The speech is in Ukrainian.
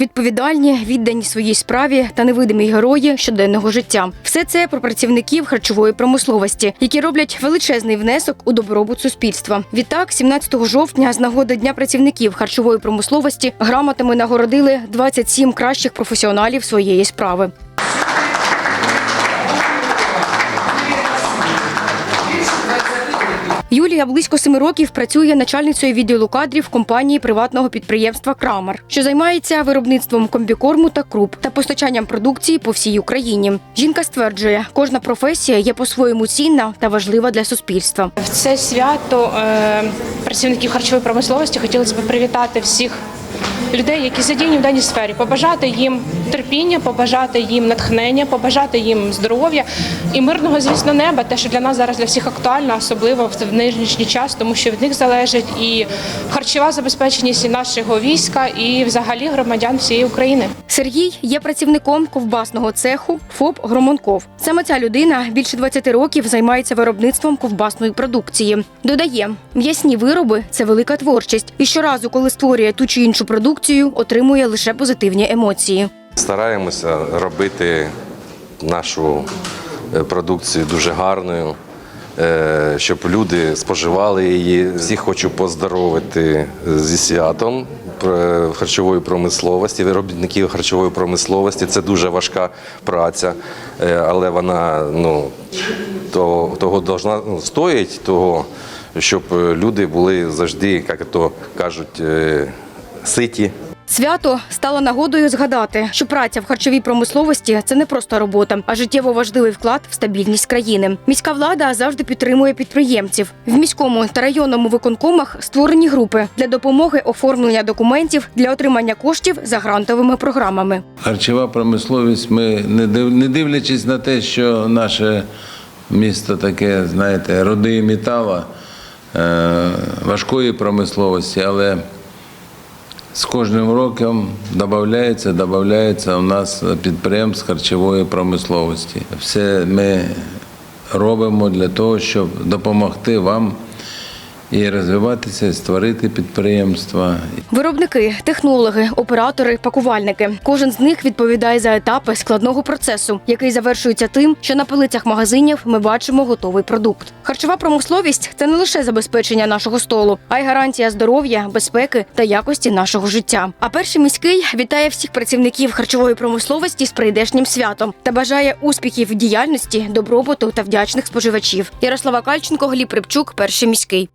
Відповідальні, віддані своїй справі та невидимі герої щоденного життя. Все це про працівників харчової промисловості, які роблять величезний внесок у добробут суспільства. Відтак, 17 жовтня, з нагоди Дня працівників харчової промисловості, грамотами нагородили 27 кращих професіоналів своєї справи. Юлія близько семи років працює начальницею відділу кадрів компанії приватного підприємства Крамар, що займається виробництвом комбікорму та круп та постачанням продукції по всій Україні. Жінка стверджує, кожна професія є по-своєму цінна та важлива для суспільства. В це свято е, працівників харчової промисловості хотілося б привітати всіх людей, які задіяні в даній сфері, побажати їм терпіння, побажати їм натхнення, побажати їм здоров'я і мирного, звісно, неба. Те, що для нас зараз для всіх актуально, особливо в нинішній час, тому що від них залежить і харчова забезпеченість і нашого війська, і взагалі громадян всієї України. Сергій є працівником ковбасного цеху ФОП Громонков. Саме ця людина більше 20 років займається виробництвом ковбасної продукції. Додає, м'ясні вироби це велика творчість, і щоразу, коли створює ту чи іншу продукцію, отримує лише позитивні емоції. Стараємося робити нашу е, продукцію дуже гарною, е, щоб люди споживали її. Всіх хочу поздоровити зі святом е, харчової промисловості, виробників харчової промисловості. Це дуже важка праця, е, але вона ну, того, того должна, ну, стоїть того, щоб е, люди були завжди, як то кажуть, е, ситі. Свято стало нагодою згадати, що праця в харчовій промисловості це не просто робота, а життєво важливий вклад в стабільність країни. Міська влада завжди підтримує підприємців. В міському та районному виконкомах створені групи для допомоги оформлення документів для отримання коштів за грантовими програмами. Харчова промисловість, ми не дивлячись на те, що наше місто таке, знаєте, роди метала, е, важкої промисловості, але з кожним роком додається, додається у нас підприємств харчової промисловості. Все ми робимо для того, щоб допомогти вам і розвиватися, створити підприємства, Виробники, технологи, оператори, пакувальники. Кожен з них відповідає за етапи складного процесу, який завершується тим, що на полицях магазинів ми бачимо готовий продукт. Харчова промисловість це не лише забезпечення нашого столу, а й гарантія здоров'я, безпеки та якості нашого життя. А перший міський вітає всіх працівників харчової промисловості з прийдешнім святом та бажає успіхів діяльності, добробуту та вдячних споживачів. Ярослава Кальченко, Гліб Рибчук, перший міський.